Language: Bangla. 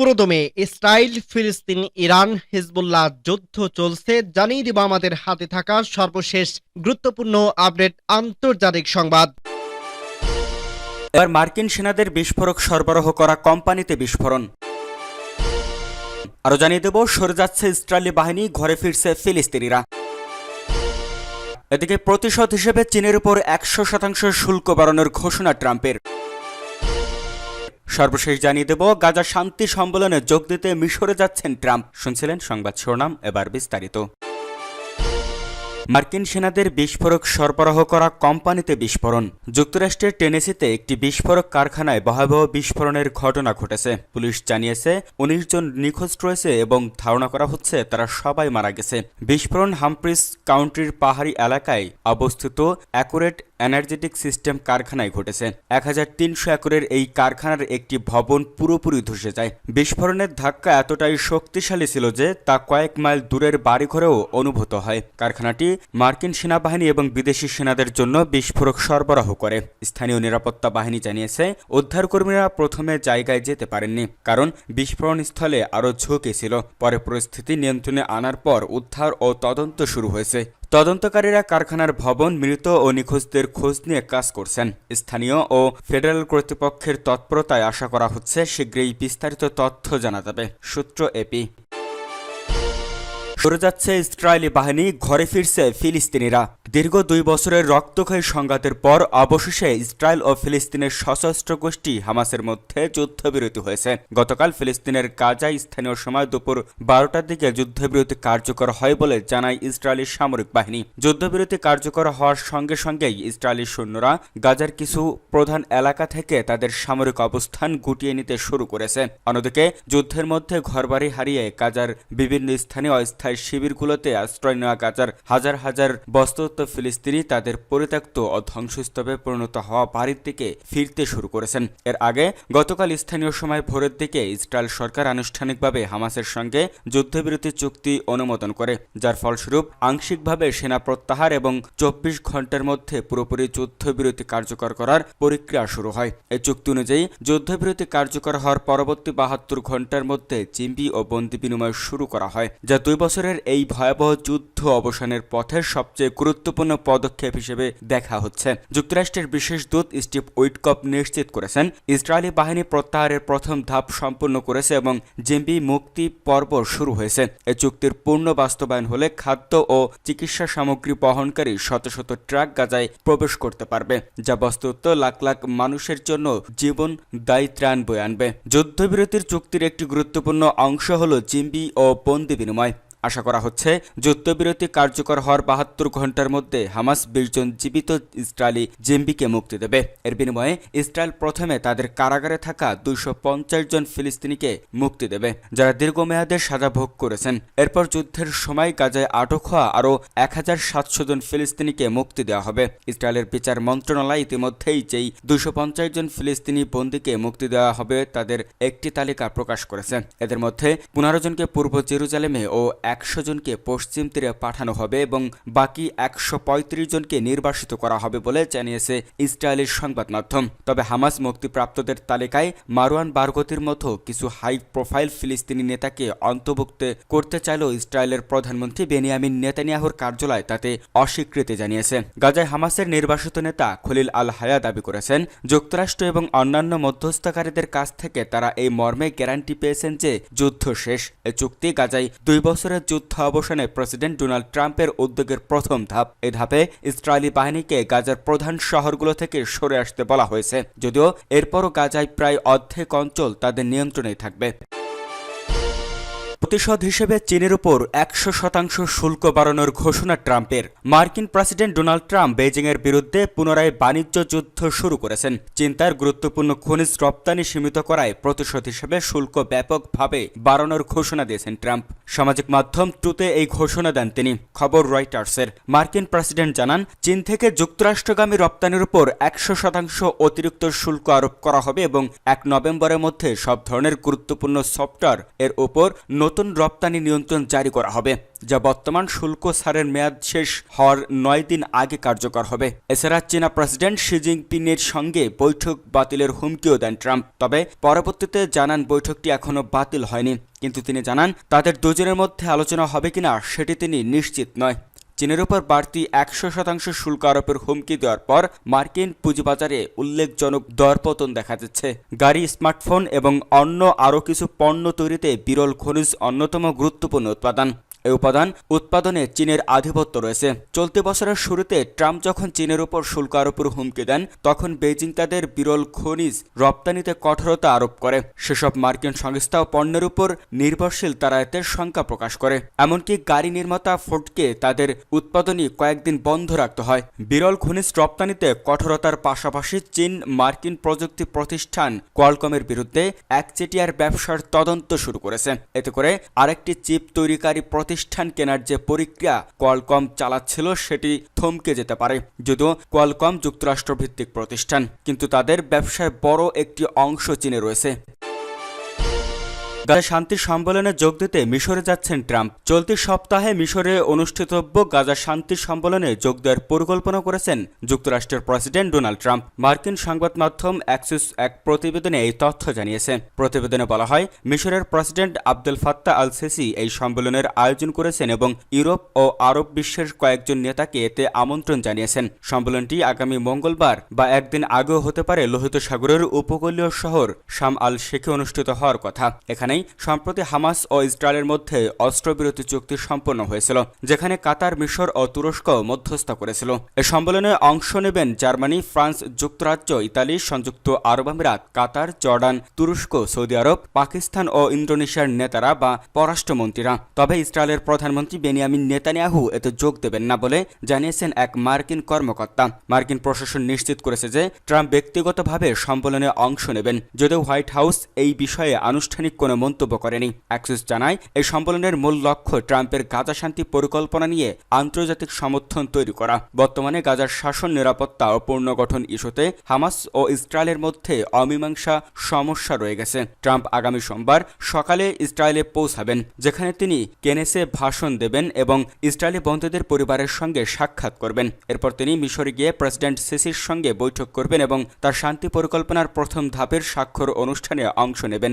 পুরোদমে ইসরায়েল ফিলিস্তিন, ইরান, হিজবুল্লাহ যুদ্ধ চলছে। জানিয়ে দিব আমাদের হাতে থাকা সর্বশেষ গুরুত্বপূর্ণ আপডেট আন্তর্জাতিক সংবাদ। এবার মার্কিন সেনাদের বিস্ফোরক সরবরাহ করা কোম্পানিতে বিস্ফোরণ। আরও জানিয়ে দেব, সরে যাচ্ছে ইসরায়েলি বাহিনী, ঘরে ফিরছে ফিলিস্তিনিরা। এদিকে প্রতিশোধ হিসেবে চীনের উপর একশো শতাংশ শুল্ক বাড়ানোর ঘোষণা ট্রাম্পের। সর্বশেষ জানিয়ে দেব, গাজা শান্তি সম্মেলনে যোগ দিতে মিশরে যাচ্ছেন ট্রাম্প। শুনছিলেন সংবাদ শিরোনাম, এবার বিস্তারিত। মার্কিন সেনাদের বিস্ফোরক সরবরাহ করা কোম্পানিতে বিস্ফোরণ। যুক্তরাষ্ট্রের টেনেসিতে একটি বিস্ফোরক কারখানায় ভয়াবহ বিস্ফোরণের ঘটনা ঘটেছে। পুলিশ জানিয়েছে, উনিশ জন নিখোঁজ রয়েছে এবং ধারণা করা হচ্ছে তারা সবাই মারা গেছে। বিস্ফোরণ হামপ্রিস কাউন্টির পাহাড়ি এলাকায় অবস্থিত অ্যাকুরেট এনার্জেটিক সিস্টেম কারখানায় ঘটেছে। এক হাজার তিনশো একরের এই কারখানার একটি ভবন পুরোপুরি ধসে যায়। বিস্ফোরণের ধাক্কা এতটাই শক্তিশালী ছিল যে তা কয়েক মাইল দূরের বাড়িঘরেও অনুভূত হয়। কারখানাটি মার্কিন সেনাবাহিনী এবং বিদেশি সেনাদের জন্য বিস্ফোরক সরবরাহ করে। স্থানীয় নিরাপত্তা বাহিনী জানিয়েছে, উদ্ধারকর্মীরা প্রথমে জায়গায় যেতে পারেননি, কারণ বিস্ফোরণ স্থলে আরও ঝুঁকি ছিল। পরে পরিস্থিতি নিয়ন্ত্রণে আনার পর উদ্ধার ও তদন্ত শুরু হয়েছে। তদন্তকারীরা কারখানার ভবন মৃত ও নিখোঁজদের খোঁজ নিয়ে কাজ করছেন। স্থানীয় ও ফেডারেল কর্তৃপক্ষের তৎপরতায় আশা করা হচ্ছে, শীঘ্রই বিস্তারিত তথ্য জানা যাবে, সূত্র এপি সরে যাচ্ছে ইসরায়েলি বাহিনী, ঘরে ফিরছে ফিলিস্তিনিরা। দীর্ঘ দুই বছরের রক্তক্ষয়ী সংঘাতের পর অবশেষে ইসরায়েল ও ফিলিস্তিনের সশস্ত্র গোষ্ঠী হামাসের মধ্যে যুদ্ধবিরতি হয়েছে। গতকাল ফিলিস্তিনের গাজায় স্থানীয় সময় দুপুর বারোটার দিকে যুদ্ধবিরতি কার্যকর হয় বলে জানায় ইসরায়েলি সামরিক বাহিনী। যুদ্ধবিরতি কার্যকর হওয়ার সঙ্গে সঙ্গেই ইসরায়েলি সৈন্যরা গাজার কিছু প্রধান এলাকা থেকে তাদের সামরিক অবস্থান গুটিয়ে নিতে শুরু করেছে। অন্যদিকে যুদ্ধের মধ্যে ঘরবাড়ি হারিয়ে গাজার বিভিন্ন স্থানে অস্থায়ী শিবিরগুলোতে আশ্রয় নেওয়া গাজার হাজার হাজার বস্তুত ফিলিস্তিনি তাদের পরিত্যক্ত ও ধ্বংসস্তূপে পরিণত হওয়া বাড়ির দিকে ফিরতে শুরু করেছেন। এর আগে গতকাল স্থানীয় সময় ভোরের দিকে ইসরায়েল সরকার আনুষ্ঠানিকভাবে হামাসের সঙ্গে যুদ্ধবিরতি চুক্তি অনুমোদন করে, যার ফলস্বরূপ আংশিকভাবে সেনা প্রত্যাহার এবং চব্বিশ ঘণ্টার মধ্যে পুরোপুরি যুদ্ধবিরতি কার্যকর করার প্রক্রিয়া শুরু হয়। এই চুক্তি অনুযায়ী যুদ্ধবিরতি কার্যকর হওয়ার পরবর্তী বাহাত্তর ঘণ্টার মধ্যে চিম্বি ও বন্দি বিনিময় শুরু করা হয়, যা দুই বছরের এই ভয়াবহ যুদ্ধ অবসানের পথের সবচেয়ে গুরুত্বপূর্ণ পদক্ষেপ হিসেবে দেখা হচ্ছে। যুক্তরাষ্ট্রের বিশেষ দূত স্টিভ উইটকপ নিশ্চিত করেছেন, ইসরায়েলি বাহিনী প্রত্যাহারের প্রথম ধাপ সম্পূর্ণ করেছে এবং জিম্বি মুক্তি পর্ব শুরু হয়েছে। এই চুক্তির পূর্ণ বাস্তবায়ন হলে খাদ্য ও চিকিৎসা সামগ্রী বহনকারী শত শত ট্রাক গাজায় প্রবেশ করতে পারবে, যা বস্তুত লাখ লাখ মানুষের জন্য জীবন দায়ী ত্রাণ বয়ে আনবে। যুদ্ধবিরতির চুক্তির একটি গুরুত্বপূর্ণ অংশ হল জিম্বি ও বন্দি বিনিময়। আশা করা হচ্ছে, যুদ্ধবিরতি কার্যকর হওয়ার বাহাত্তর ঘণ্টার মধ্যে হামাস বিশ জন জীবিত ইসরায়েলি জিম্বিকে মুক্তি দেবে। এর বিনিময়ে ইসরায়েল প্রথমে তাদের কারাগারে থাকা দুইশো পঞ্চাশ জন ফিলিস্তিনিকে মুক্তি দেবে, যারা দীর্ঘমেয়াদে সাজা ভোগ করেছেন। এরপর যুদ্ধের সময় গাজায় আটক হওয়া আরও এক হাজার সাতশো জন ফিলিস্তিনিকে মুক্তি দেওয়া হবে। ইসরায়েলের বিচার মন্ত্রণালয় ইতিমধ্যেই যেই দুইশো পঞ্চাশ জন ফিলিস্তিনি বন্দীকে মুক্তি দেওয়া হবে, তাদের একটি তালিকা প্রকাশ করেছে। এদের মধ্যে পনেরো জনকে পূর্ব জেরুজালেমে ও একশো জনকে পশ্চিম তীরে পাঠানো হবে এবং বাকি একশো পঁয়ত্রিশ জনকে নির্বাসিত করা হবে বলে জানিয়েছে ইসরায়েলের সংবাদ মাধ্যম। তবে হামাস মুক্তিপ্রাপ্তদের তালিকায় মারওয়ান বারগতির মতো কিছু হাই প্রোফাইল ফিলিস্তিনি নেতাকে অন্তর্ভুক্ত করতে চাইলেও ইসরায়েলের প্রধানমন্ত্রী বেনিয়ামিন নেতানিয়াহুর কার্যালয় তাতে অস্বীকৃতি জানিয়েছে। গাজায় হামাসের নির্বাসিত নেতা খলিল আল হায়া দাবি করেছেন, যুক্তরাষ্ট্র এবং অন্যান্য মধ্যস্থকারীদের কাছ থেকে তারা এই মর্মে গ্যারান্টি পেয়েছেন যে যুদ্ধ শেষ। এ চুক্তি গাজায় দুই বছরের যুদ্ধ অবসানে প্রেসিডেন্ট ডোনাল্ড ট্রাম্পের উদ্যোগের প্রথম ধাপ। এ ধাপে ইসরায়েলি বাহিনীকে গাজার প্রধান শহরগুলো থেকে সরে আসতে বলা হয়েছে। যদিও এরপরও গাজায় প্রায় অর্ধেক অঞ্চল তাদের নিয়ন্ত্রণে থাকবে। প্রতিশোধ হিসেবে চীনের উপর একশো শতাংশ শুল্ক বাড়ানোর ঘোষণা ট্রাম্পের। মার্কিন প্রেসিডেন্ট ডোনাল্ড ট্রাম্প বেজিংয়ের বিরুদ্ধে পুনরায় বাণিজ্য যুদ্ধ শুরু করেছেন। চিন্তার গুরুত্বপূর্ণ খনিজ রপ্তানি সীমিত করায় প্রতিশোধ হিসেবে শুল্ক ব্যাপকভাবে বাড়ানোর ঘোষণা দিয়েছেন ট্রাম্প। সামাজিক মাধ্যম ট্রুতে এই ঘোষণা দেন তিনি, খবর রয়টার্সের। মার্কিন প্রেসিডেন্ট জানান, চীন থেকে যুক্তরাষ্ট্রগামী রপ্তানির উপর একশো শতাংশ অতিরিক্ত শুল্ক আরোপ করা হবে এবং এক নভেম্বরের মধ্যে সব ধরনের গুরুত্বপূর্ণ সফটওয়্যার এর উপর নতুন রপ্তানি নিয়ন্ত্রণ জারি করা হবে, যা বর্তমান শুল্ক ছাড়ের মেয়াদ শেষ হওয়ার নয় দিন আগে কার্যকর হবে। এছাড়া চীনা প্রেসিডেন্ট শি জিনপিংয়ের সঙ্গে বৈঠক বাতিলের হুমকিও দেন ট্রাম্প। তবে পরবর্তীতে জানান বৈঠকটি এখনও বাতিল হয়নি, কিন্তু তিনি জানান তাদের দুজনের মধ্যে আলোচনা হবে কিনা সেটি তিনি নিশ্চিত নয়। চীনের উপর বাড়তি একশো শতাংশ শুল্ক আরোপের হুমকি দেওয়ার পর মার্কিন পুঁজিবাজারে উল্লেখজনক দরপতন দেখা যাচ্ছে। গাড়ি, স্মার্টফোন এবং অন্য আরও কিছু পণ্য তৈরিতে বিরল খনিজ অন্যতম গুরুত্বপূর্ণ উৎপাদন। এই উপাদান উৎপাদনে চীনের আধিপত্য রয়েছে। চলতি বছরের শুরুতে ট্রাম্প যখন চীনের উপর শুল্ক আরোপের হুমকি দেন, তখন বেজিং তাদের বিরল খনিজ রপ্তানিতে কঠোরতা আরোপ করে। সেসব মার্কিন সংস্থা পণ্যের উপর নির্ভরশীল তারা এতে শঙ্কা প্রকাশ করে। এমনকি গাড়ি নির্মাতা ফোর্ডকে তাদের উৎপাদনই কয়েকদিন বন্ধ রাখতে হয়। বিরল খনিজ রপ্তানিতে কঠোরতার পাশাপাশি চীন মার্কিন প্রযুক্তি প্রতিষ্ঠান কোয়ালকমের বিরুদ্ধে একচেটিয়ার ব্যবসার তদন্ত শুরু করেছে। এতে করে আরেকটি চিপ তৈরিকারী প্রতিষ্ঠান কেনার যে প্রক্রিয়া কোয়ালকম চালাচ্ছিল, সেটি থমকে যেতে পারে। যদিও কোয়ালকম যুক্তরাষ্ট্রভিত্তিক প্রতিষ্ঠান, কিন্তু তাদের ব্যবসায় বড় একটি অংশ চীনে রয়েছে। গাজা শান্তি সম্মেলনে যোগ দিতে মিশরে যাচ্ছেন ট্রাম্প। চলতি সপ্তাহে মিশরে অনুষ্ঠিতব্য গাজা শান্তি সম্মেলনে যোগ দেওয়ার পরিকল্পনা করেছেন যুক্তরাষ্ট্রের প্রেসিডেন্ট ডোনাল্ড ট্রাম্প। মার্কিন সংবাদ মাধ্যম অ্যাক্সিস এক প্রতিবেদনে এই তথ্য জানিয়েছে। প্রতিবেদনে বলা হয়, মিশরের president Abdul Fattah al Sisi এই সম্মেলনের আয়োজন করেছেন এবং ইউরোপ ও আরব বিশ্বের কয়েকজন নেতাকে এতে আমন্ত্রণ জানিয়েছেন। সম্মেলনটি আগামী মঙ্গলবার বা একদিন আগেও হতে পারে লোহিত সাগরের উপকূলীয় শহর শাম আল শেখে অনুষ্ঠিত হওয়ার কথা। এখানেই সম্প্রতি হামাস ও ইসরায়েলের মধ্যে অস্ত্রবিরতি চুক্তি সম্পন্ন হয়েছিল, যেখানে কাতার, মিশর ও তুরস্ক মধ্যস্থ করেছিল। এ সম্মেলনে অংশ নেবেন জার্মানি, ফ্রান্স, যুক্তরাজ্য, ইতালি, সংযুক্ত আরব আমিরাত, কাতার, জর্ডান, তুরস্ক, সৌদি আরব, পাকিস্তান ও ইন্দোনেশিয়ার নেতারা বা পররাষ্ট্রমন্ত্রীরা। তবে ইসরায়েলের প্রধানমন্ত্রী বেনিয়ামিন নেতানিয়াহু এতে যোগ দেবেন না বলে জানিয়েছেন এক মার্কিন কর্মকর্তা। মার্কিন প্রশাসন নিশ্চিত করেছে যে ট্রাম্প ব্যক্তিগতভাবে সম্মেলনে অংশ নেবেন। যদিও হোয়াইট হাউস এই বিষয়ে আনুষ্ঠানিক কোনো মন্তব্য করেনি। অ্যাক্সিস জানায়, এই সম্মেলনের মূল লক্ষ্য ট্রাম্পের গাজা শান্তি পরিকল্পনা নিয়ে আন্তর্জাতিক সমর্থন তৈরি করা। বর্তমানে গাজার শাসন নিরাপত্তা ও পুনর্গঠন ইস্যুতে হামাস ও ইসরায়েলের মধ্যে অমীমাংসা সমস্যা রয়ে গেছে। ট্রাম্প আগামী সোমবার সকালে ইসরায়েলে পৌঁছাবেন, যেখানে তিনি কেনেসে ভাষণ দেবেন এবং ইসরায়েলি বন্ধুদের পরিবারের সঙ্গে সাক্ষাৎ করবেন। এরপর তিনি মিশরে গিয়ে প্রেসিডেন্ট সিসির সঙ্গে বৈঠক করবেন এবং তার শান্তি পরিকল্পনার প্রথম ধাপের স্বাক্ষর অনুষ্ঠানে অংশ নেবেন।